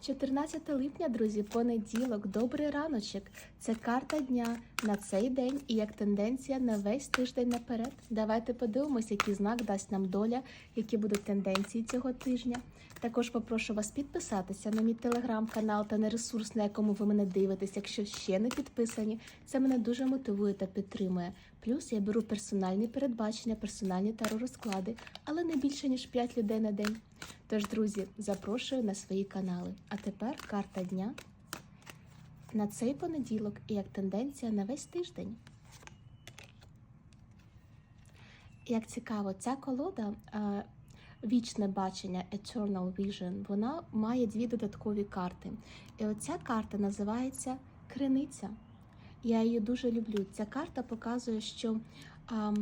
14 липня, друзі, понеділок, добрий раночок. Це карта дня на цей день і як тенденція на весь тиждень наперед. Давайте подивимось, який знак дасть нам доля, які будуть тенденції цього тижня. Також попрошу вас підписатися на мій телеграм-канал та на ресурс, на якому ви мене дивитесь, якщо ще не підписані. Це мене дуже мотивує та підтримує. Плюс я беру персональні передбачення, персональні таро-розклади, але не більше ніж 5 людей на день. Тож, друзі, запрошую на свої канали. А тепер карта дня на цей понеділок і як тенденція на весь тиждень. Як цікаво, ця колода е, вічне бачення Eternal Vision, вона має дві додаткові карти. І оця карта називається Криниця. Я її дуже люблю. Ця карта показує, що а,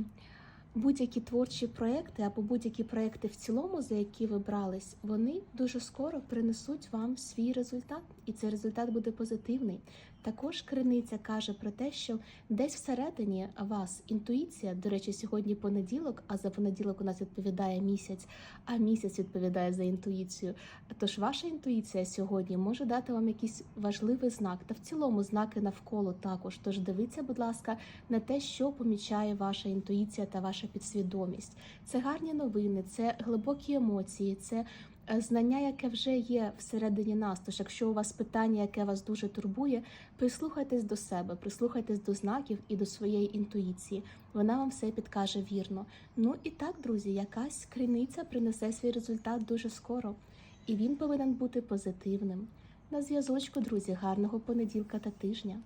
будь-які творчі проекти або будь-які проекти в цілому, за які ви брались, вони дуже скоро принесуть вам свій результат, і цей результат буде позитивний. Також криниця каже про те, що десь всередині вас інтуїція, до речі, сьогодні понеділок, а за понеділок у нас відповідає місяць, а місяць відповідає за інтуїцію. Тож ваша інтуїція сьогодні може дати вам якийсь важливий знак, та в цілому знаки навколо також. Тож дивіться, будь ласка, на те, що помічає ваша інтуїція та ваша підсвідомість. Це гарні новини, це глибокі емоції, це е, знання, яке вже є всередині нас. Тож, якщо у вас питання, яке вас дуже турбує, прислухайтесь до себе, прислухайтесь до знаків і до своєї інтуїції. Вона вам все підкаже вірно. Ну і так, друзі, якась криниця принесе свій результат дуже скоро, і він повинен бути позитивним. На зв'язочку, друзі, гарного понеділка та тижня.